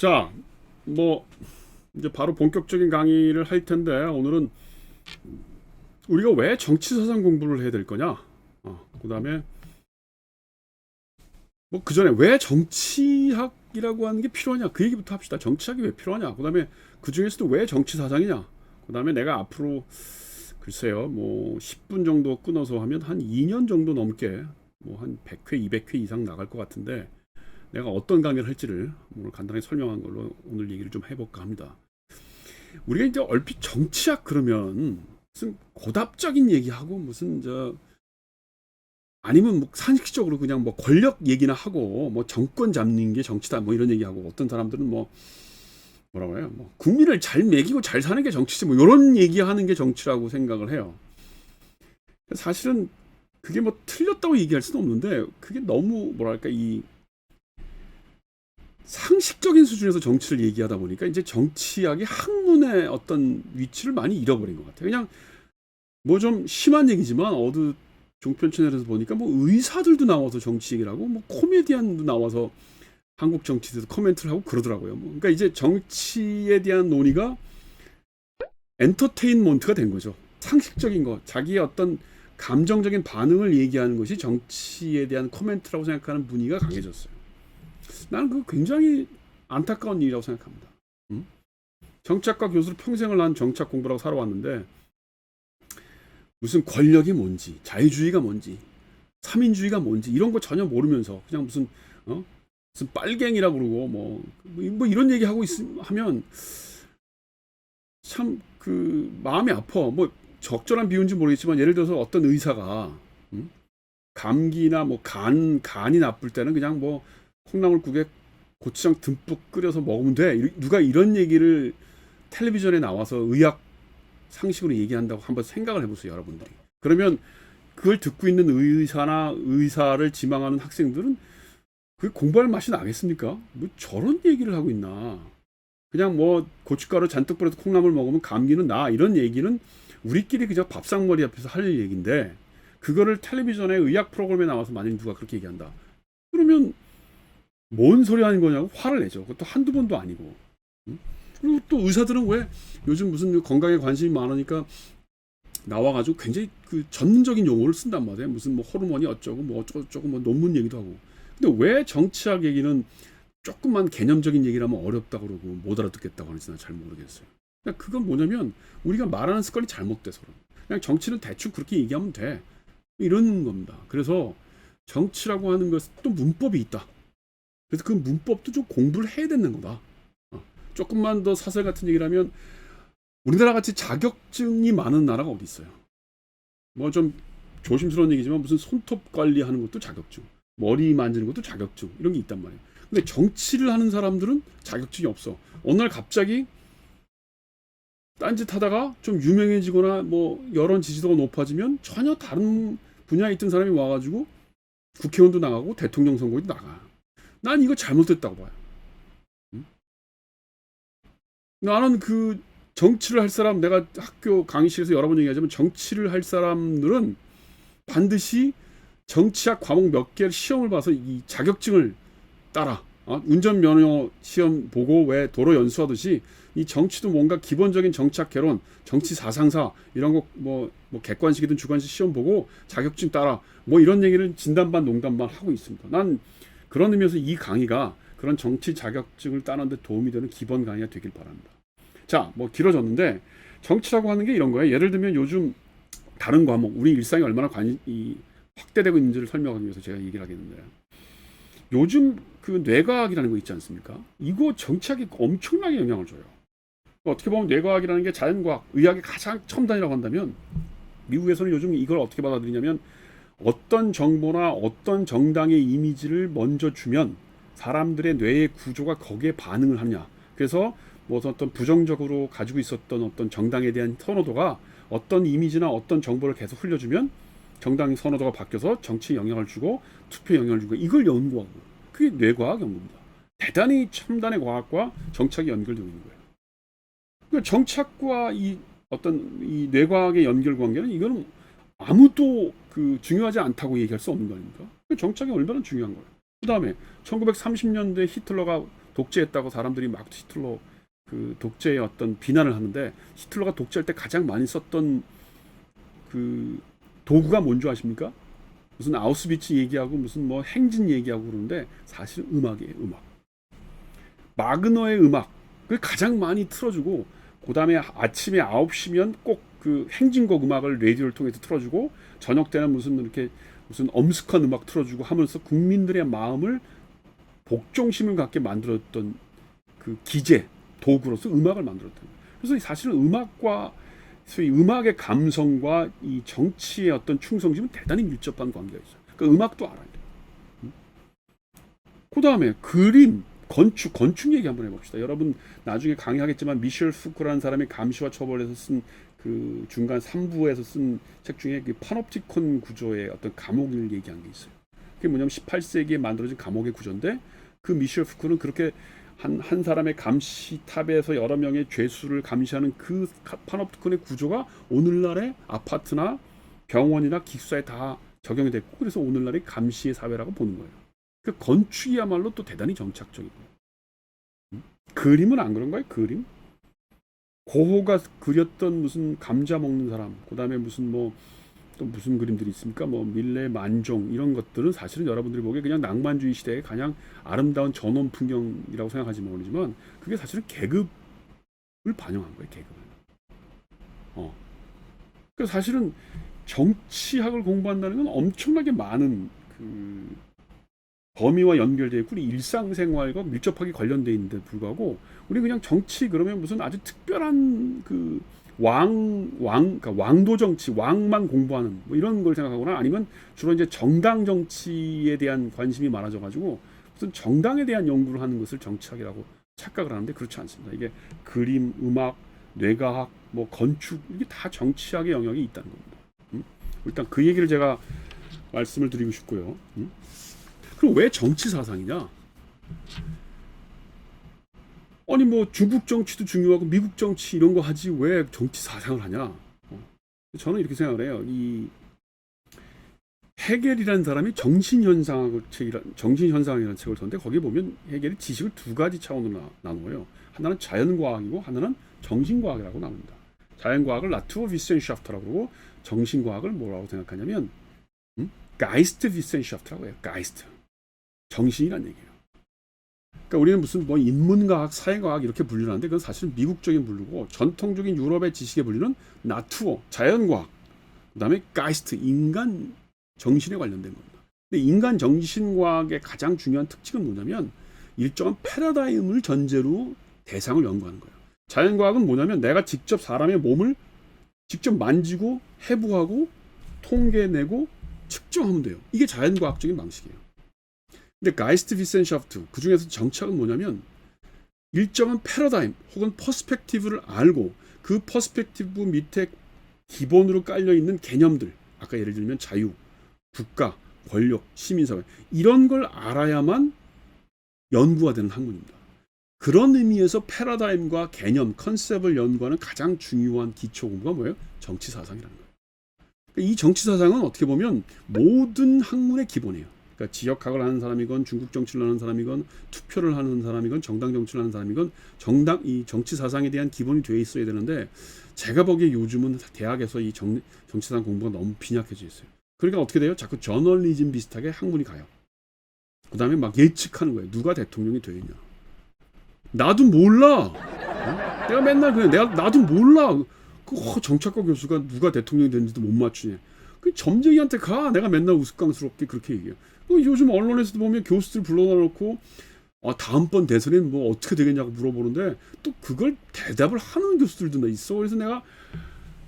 자, 뭐 이제 바로 본격적인 강의를 할 텐데 오늘은 우리가 왜 정치 사상 공부를 해야 될 거냐? 어, 그다음에 뭐 그 전에 왜 정치학이라고 하는 게 필요하냐? 그 얘기부터 합시다. 정치학이 왜 필요하냐? 그다음에 그 중에서도 왜 정치 사상이냐? 그다음에 내가 앞으로 글쎄요, 뭐 10분 정도 끊어서 하면 한 2년 정도 넘게 뭐 한 100회, 200회 이상 나갈 것 같은데 내가 어떤 강의를 할지를 오늘 간단하게 설명한 걸로 오늘 얘기를 좀 해볼까 합니다. 우리가 이제 얼핏 정치학 그러면 무슨 고답적인 얘기하고 무슨 저 아니면 뭐 상식적으로 그냥 뭐 권력 얘기나 하고 뭐 정권 잡는 게 정치다 뭐 이런 얘기하고 어떤 사람들은 뭐 뭐라고 해요 뭐 국민을 잘 먹이고 잘 사는 게 정치지 뭐 이런 얘기하는 게 정치라고 생각을 해요. 사실은 그게 뭐 틀렸다고 얘기할 수는 없는데 그게 너무 뭐랄까 이 상식적인 수준에서 정치를 얘기하다 보니까 이제 정치학이 학문의 어떤 위치를 많이 잃어버린 것 같아요. 그냥 뭐 좀 심한 얘기지만 어느 종편 채널에서 보니까 뭐 의사들도 나와서 정치 얘기를 하고 뭐 코미디언도 나와서 한국 정치에 대해서 코멘트를 하고 그러더라고요. 뭐 그러니까 이제 정치에 대한 논의가 엔터테인먼트가 된 거죠. 상식적인 거, 자기의 어떤 감정적인 반응을 얘기하는 것이 정치에 대한 코멘트라고 생각하는 분위기가 강해졌어요. 나는 그거 굉장히 안타까운 일이라고 생각합니다. 음? 정치학과 교수로 평생을 난 정치학 공부라고 살아왔는데 무슨 권력이 뭔지, 자유주의가 뭔지, 삼인주의가 뭔지 이런 거 전혀 모르면서 그냥 무슨 어? 무슨 빨갱이라 그러고 뭐, 뭐 이런 얘기 하고 있으 하면 참 그 마음이 아파. 뭐 적절한 비유인지 모르겠지만 예를 들어서 어떤 의사가 음? 감기나 뭐 간 간이 나쁠 때는 그냥 뭐 콩나물국에 고추장 듬뿍 끓여서 먹으면 돼. 이- 누가 이런 얘기를 텔레비전에 나와서 의학 상식으로 얘기한다고 한번 생각을 해보세요, 여러분들이. 그러면 그걸 듣고 있는 의사나 의사를 지망하는 학생들은 그 공부할 맛이 나겠습니까? 뭐 저런 얘기를 하고 있나? 그냥 뭐 고춧가루 잔뜩 뿌려서 콩나물 먹으면 감기는 나 이런 얘기는 우리끼리 그저 밥상머리 앞에서 할 얘기인데 그거를 텔레비전에 의학 프로그램에 나와서 만약 누가 그렇게 얘기한다. 그러면 뭔 소리 하는 거냐고 화를 내죠. 그것도 한두 번도 아니고. 응? 그리고 또 의사들은 왜 요즘 무슨 건강에 관심이 많으니까 나와가지고 굉장히 그 전문적인 용어를 쓴단 말이에요. 무슨 뭐 호르몬이 어쩌고 뭐 어쩌고 저쩌고 뭐 논문 얘기도 하고. 근데 왜 정치학 얘기는 조금만 개념적인 얘기를 하면 어렵다 그러고 못 알아듣겠다고 하는지 난 잘 모르겠어요. 그냥 그건 뭐냐면 우리가 말하는 습관이 잘못돼서 그런. 그냥 정치는 대충 그렇게 얘기하면 돼. 이런 겁니다. 그래서 정치라고 하는 것은 또 문법이 있다. 그래서 그 문법도 좀 공부를 해야 되는 거다. 어, 조금만 더 사설 같은 얘기를 하면 우리나라 같이 자격증이 많은 나라가 어디 있어요? 뭐 좀 조심스러운 얘기지만 무슨 손톱 관리하는 것도 자격증, 머리 만지는 것도 자격증 이런 게 있단 말이에요. 근데 정치를 하는 사람들은 자격증이 없어. 어느 날 갑자기 딴짓 하다가 좀 유명해지거나 뭐 여론 지지도가 높아지면 전혀 다른 분야에 있던 사람이 와가지고 국회의원도 나가고 대통령 선거에도 나가. 난 이거 잘못됐다고 봐요. 응? 나는 그 정치를 할 사람 내가 학교 강의실에서 여러 번 얘기하지만 정치를 할 사람들은 반드시 정치학 과목 몇 개를 시험을 봐서 이 자격증을 따라 어? 운전면허 시험 보고 왜 도로 연수하듯이 이 정치도 뭔가 기본적인 정치학 개론, 정치 사상사 이런 거뭐 뭐 객관식이든 주관식 시험 보고 자격증 따라 뭐 이런 얘기를 진단반 농담반 하고 있습니다. 난 그런 의미에서 이 강의가 그런 정치 자격증을 따는데 도움이 되는 기본 강의가 되길 바랍니다. 자, 뭐 길어졌는데 정치라고 하는 게 이런 거예요. 예를 들면 요즘 다른 과목, 우리 일상이 얼마나 관이 이 확대되고 있는지를 설명하기 위해서 제가 얘기를 하겠는데 요즘 그 뇌과학이라는 거 있지 않습니까? 이거 정치학에 엄청나게 영향을 줘요. 어떻게 보면 뇌과학이라는 게 자연과학, 의학의 가장 첨단이라고 한다면 미국에서는 요즘 이걸 어떻게 받아들이냐면 어떤 정보나 어떤 정당의 이미지를 먼저 주면 사람들의 뇌의 구조가 거기에 반응을 하냐. 그래서 뭐 어떤 부정적으로 가지고 있었던 어떤 정당에 대한 선호도가 어떤 이미지나 어떤 정보를 계속 흘려주면 정당 선호도가 바뀌어서 정치에 영향을 주고 투표에 영향을 주고 이걸 연구하고 그게 뇌과학 연구입니다. 대단히 첨단의 과학과 정착이 연결되고 있는 거예요. 그러니까 정착과 이 어떤 이 뇌과학의 연결 관계는 이거는 아무도 그 중요하지 않다고 얘기할 수 없는 거 아닙니까? 그 정착이 얼마나 중요한 거예요. 그 다음에 1930년대 히틀러가 독재했다고 사람들이 막 히틀러 그 독재의 어떤 비난을 하는데 히틀러가 독재할 때 가장 많이 썼던 그 도구가 뭔지 아십니까? 무슨 아우스비츠 얘기하고 무슨 뭐 행진 얘기하고 그러는데 사실 음악이에요, 음악. 마그너의 음악을 가장 많이 틀어주고 그다음에 아침에 9시면 꼭 그 행진곡 음악을 라디오를 통해서 틀어주고 저녁 때는 무슨 이렇게 무슨 엄숙한 음악 틀어주고 하면서 국민들의 마음을 복종심을 갖게 만들었던 그 기재 도구로서 음악을 거예요. 그래서 사실은 음악과 소위 음악의 감성과 이 정치의 어떤 충성심은 대단히 밀접한 관계가 있어요. 그 음악도 알아야 돼요. 그 다음에 그림, 건축, 건축 얘기 한번 해봅시다. 여러분 나중에 강의하겠지만 미셸 후크라는 사람이 감시와 처벌에서 쓴 그 중간 3부에서 쓴 책 중에 그 파놉티콘 구조의 어떤 감옥을 얘기한 게 있어요. 그게 뭐냐면 18세기에 만들어진 감옥의 구조인데 그 미셸 후크는 그렇게 한, 한 사람의 감시탑에서 여러 명의 죄수를 감시하는 그 카- 파놉티콘의 구조가 오늘날의 아파트나 병원이나 기숙사에 다 적용이 됐고 그래서 오늘날의 감시의 사회라고 보는 거예요. 그 건축이야말로 또 대단히 정착적이고 음? 그림은 안 그런 거예요? 그림? 고호가 그렸던 무슨 감자 먹는 사람, 그 다음에 무슨 뭐 또 무슨 그림들이 있습니까? 뭐 밀레 만종 이런 것들은 사실은 여러분들이 보기에 그냥 낭만주의 시대의 가장 아름다운 전원 풍경이라고 생각하지 모르지만 그게 사실은 계급을 반영한 거예요. 계급을. 어. 그 사실은 정치학을 공부한다는 건 엄청나게 많은 그 범위와 연결되어 있고 우리 일상생활과 밀접하게 관련돼 있는데 불구하고 우리 그냥 정치 그러면 무슨 아주 특별한 그 왕, 왕, 그러니까 왕도 정치, 왕만 공부하는 뭐 이런 걸 생각하거나 아니면 주로 이제 정당 정치에 대한 관심이 많아져가지고 무슨 정당에 대한 연구를 하는 것을 정치학이라고 착각을 하는데 그렇지 않습니다. 이게 그림, 음악, 뇌과학, 뭐 건축 이게 다 정치학의 영역이 있다는 겁니다. 음? 일단 그 얘기를 제가 말씀을 드리고 싶고요. 음? 그럼 왜 정치 사상이냐? 아니 뭐 중국 정치도 중요하고 미국 정치 이런 거 하지 왜 정치 사상을 하냐? 어. 저는 이렇게 생각을 해요. 이 헤겔이라는 사람이 정신현상학을 책이라 정신현상이라는 책을 썼는데 거기에 보면 헤겔이 지식을 두 가지 차원으로 나, 나누어요. 하나는 자연과학이고 하나는 정신과학이라고 나눕니다. 자연과학을 나투어 비센샤프트라고 그러고 정신과학을 뭐라고 생각하냐면 음? 가이스트 비센샤프트라고 해요. 가이스트. 정신이란 얘기예요. 그러니까 우리는 무슨 뭐 인문과학, 사회과학 이렇게 분류하는데 그건 사실은 미국적인 분류고 전통적인 유럽의 지식에 분류는 나투어, 자연과학, 그다음에 가이스트, 인간 정신에 관련된 겁니다. 근데 인간 정신과학의 가장 중요한 특징은 뭐냐면 일정한 패러다임을 전제로 대상을 연구하는 거예요. 자연과학은 뭐냐면 내가 직접 사람의 몸을 직접 만지고 해부하고 통계내고 측정하면 돼요. 이게 자연과학적인 방식이에요. 근데 가이스트 비센샤프트 그 중에서 정착은 뭐냐면 일정한 패러다임 혹은 퍼스펙티브를 알고 그 퍼스펙티브 밑에 기본으로 깔려 있는 개념들 아까 예를 들면 자유, 국가, 권력, 시민사회 이런 걸 알아야만 연구가 되는 학문입니다. 그런 의미에서 패러다임과 개념, 컨셉을 연구하는 가장 중요한 기초 공부가 뭐예요? 정치 사상이라는 거예요. 그러니까 이 정치 사상은 어떻게 보면 모든 학문의 기본이에요. 그러니까 지역학을 하는 사람이건 중국 정치를 하는 사람이건 투표를 하는 사람이건 정당 정치를 하는 사람이건 정당 이 정치 사상에 대한 기본이 돼 있어야 되는데 제가 보기에 요즘은 대학에서 이 정, 정치사상 공부가 너무 빈약해져 있어요. 그러니까 어떻게 돼요? 자꾸 저널리즘 비슷하게 학문이 가요. 그 다음에 막 예측하는 거예요. 누가 대통령이 되느냐. 나도 몰라. 어? 내가 맨날 그냥 내가 나도 몰라. 그 어, 정착과 교수가 누가 대통령이 되는지도 못 맞추냐. 그 점쟁이한테 가. 내가 맨날 우스꽝스럽게 그렇게 얘기해요. 그 요즘 언론에서도 보면 교수들 불러놓고 아, 다음번 대선에는 뭐 어떻게 되겠냐고 물어보는데 또 그걸 대답을 하는 교수들도 있어. 그래서 내가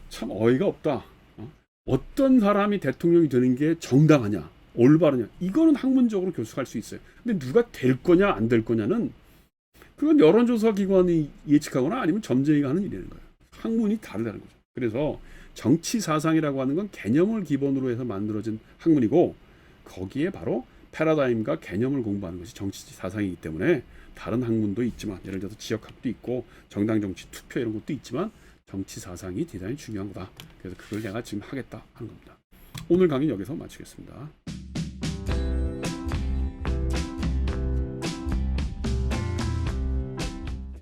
참 어이가 없다. 어? 어떤 사람이 대통령이 되는 게 정당하냐, 올바르냐, 이거는 학문적으로 교수할 수 있어요. 근데 누가 될 거냐, 안 될 거냐는 그건 여론조사 기관이 예측하거나 아니면 점쟁이가 하는 일이라는 거예요. 학문이 다르다는 거죠. 그래서 정치 사상이라고 하는 건 개념을 기본으로 해서 만들어진 학문이고 거기에 바로 패러다임과 개념을 공부하는 것이 정치 사상이기 때문에 다른 학문도 있지만 예를 들어서 지역학도 있고 정당 정치 투표 이런 것도 있지만 정치 사상이 대단히 중요한 거다. 그래서 그걸 내가 지금 하겠다 하는 겁니다. 오늘 강의 여기서 마치겠습니다.